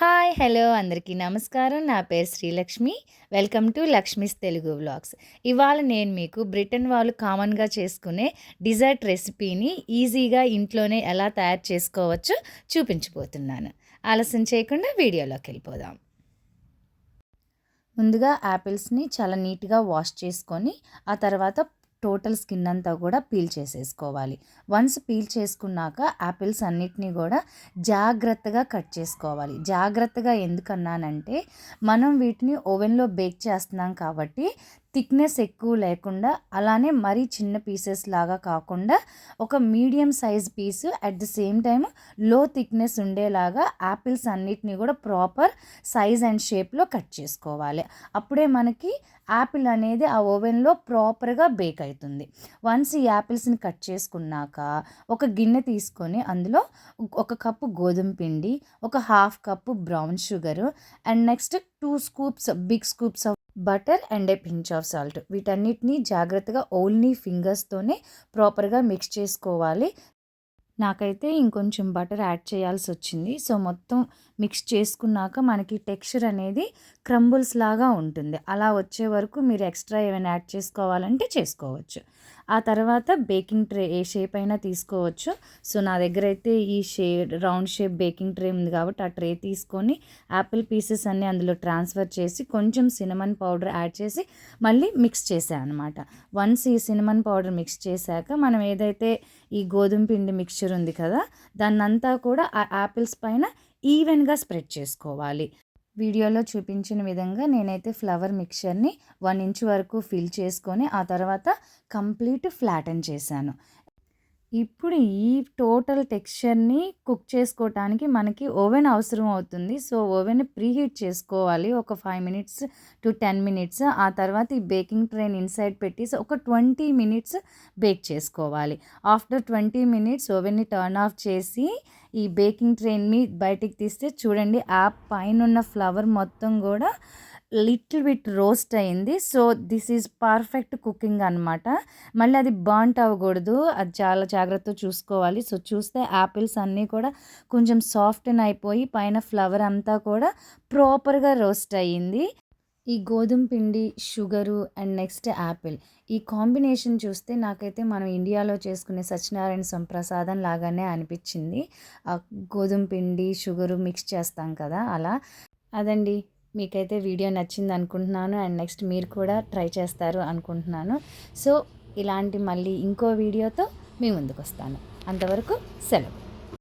Hi hello అందరికీ నమస్కారం. నా పేరు Srilakshmi. Welcome to Lakshmi's Telugu vlogs. ఇవాళ నేను మీకు బ్రిటన్ వాళ్ళు కామన్గా చేసుకునే డిజర్ట్ రెసిపీని ఈజీగా ఇంట్లోనే ఎలా తయారు చేసుకోవచ్చో చూపించబోతున్నాను. ఆలస్యం చేయకుండా వీడియోలోకి వెళ్ళిపోదాం. ముందుగా యాపిల్స్ని చాలా నీట్గా వాష్ చేసుకొని ఆ తర్వాత టోటల్ స్కిన్ అంతా కూడా పీల్ చేసేసుకోవాలి. వన్స్ పీల్ చేసుకున్నాక యాపిల్స్ అన్నిటినీ కూడా జాగ్రత్తగా కట్ చేసుకోవాలి. జాగ్రత్తగా ఎందుకన్నానంటే మనం వీటిని ఓవెన్లో బేక్ చేస్తున్నాం కాబట్టి థిక్నెస్ ఎక్కువ లేకుండా అలానే మరీ చిన్న పీసెస్ లాగా కాకుండా ఒక medium size piece at the same time లో థిక్నెస్ ఉండేలాగా యాపిల్స్ అన్నిటిని కూడా ప్రాపర్ సైజ్ అండ్ షేప్లో కట్ చేసుకోవాలి. అప్పుడే మనకి యాపిల్ అనేది ఆ ఓవెన్లో ప్రాపర్గా బేక్ అవుతుంది వన్స్ ఈ యాపిల్స్ని కట్ చేసుకున్నాక ఒక గిన్నె తీసుకొని అందులో ఒక కప్పు గోధుమ పిండి ఒక half cup brown sugar and next two scoops big scoops of butter and a pinch of salt. వీటన్నిటిని జాగ్రత్తగా ఓన్లీ ఫింగర్స్తోనే ప్రాపర్గా మిక్స్ చేసుకోవాలి. నాకైతే ఇంకొంచెం బటర్ యాడ్ చేయాల్సి వచ్చింది. సో మొత్తం మిక్స్ చేసుకున్నాక మనకి టెక్స్చర్ అనేది క్రంబుల్స్ లాగా ఉంటుంది. అలా వచ్చే వరకు మీరు ఎక్స్ట్రా ఏమైనా యాడ్ చేసుకోవాలంటే చేసుకోవచ్చు. ఆ తర్వాత బేకింగ్ ట్రే ఏ షేప్ అయినా తీసుకోవచ్చు. సో నా దగ్గర అయితే ఈ షే రౌండ్ షేప్ బేకింగ్ ట్రే ఉంది కాబట్టి ఆ ట్రే తీసుకొని యాపిల్ పీసెస్ అన్నీ అందులో ట్రాన్స్ఫర్ చేసి కొంచెం సినమన్ పౌడర్ యాడ్ చేసి మళ్ళీ మిక్స్ చేసాను అనమాట వన్స్ ఈ సినమన్ పౌడర్ మిక్స్ చేశాక మనం ఏదైతే ఈ గోధుమ పిండి మిక్చర్ ఉంది కదా దాన్నంతా కూడా ఆ యాపిల్స్ పైన ఈవెన్గా స్ప్రెడ్ చేసుకోవాలి. వీడియోలో చూపించిన విధంగా నేనైతే ఫ్లవర్ మిక్చర్ని వన్ ఇంచ్ వరకు ఫిల్ చేసుకొని ఆ తర్వాత కంప్లీట్ ఫ్లాటన్ చేశాను. ఇప్పుడు ఈ టోటల్ టెక్స్చర్ని కుక్ చేసుకోవటానికి మనకి ఓవెన్ అవసరం అవుతుంది. సో ఓవెన్ ప్రీహీట్ చేసుకోవాలి. ఒక five minutes to ten minutes. ఆ తర్వాత ఈ బేకింగ్ ట్రైన్ ఇన్సైడ్ పెట్టేసి ఒక ట్వంటీ మినిట్స్ బేక్ చేసుకోవాలి. ఆఫ్టర్ ట్వంటీ మినిట్స్ ఓవెన్ని టర్న్ ఆఫ్ చేసి ఈ బేకింగ్ ట్రైన్ని బయటికి తీస్తే చూడండి ఆ పైన ఉన్న ఫ్లవర్ మొత్తం కూడా లిటిల్ బిట్ రోస్ట్ అయింది. So this is perfect cooking అనమాట మళ్ళీ అది బర్ంట్ అవ్వకూడదు. అది చాలా జాగ్రత్తగా చూసుకోవాలి. సో చూస్తే యాపిల్స్ అన్నీ కూడా కొంచెం సాఫ్ట్ అయిపోయి పైన ఫ్లవర్ అంతా కూడా ప్రాపర్గా రోస్ట్ అయ్యింది. ఈ గోధుమ పిండి షుగరు అండ్ నెక్స్ట్ యాపిల్ ఈ కాంబినేషన్ చూస్తే నాకైతే మనం ఇండియాలో చేసుకునే సత్యనారాయణ సంప్రసాదం లాగానే అనిపించింది. ఆ గోధుమ పిండి షుగరు మిక్స్ చేస్తాం కదా అలా. అదండి. మీకైతే వీడియో నచ్చింది అనుకుంటున్నాను అండ్ నెక్స్ట్ మీరు కూడా ట్రై చేస్తారు అనుకుంటున్నాను. సో ఇలాంటి మళ్ళీ ఇంకో వీడియోతో మీ ముందుకు వస్తాను అంతవరకు సెలవు.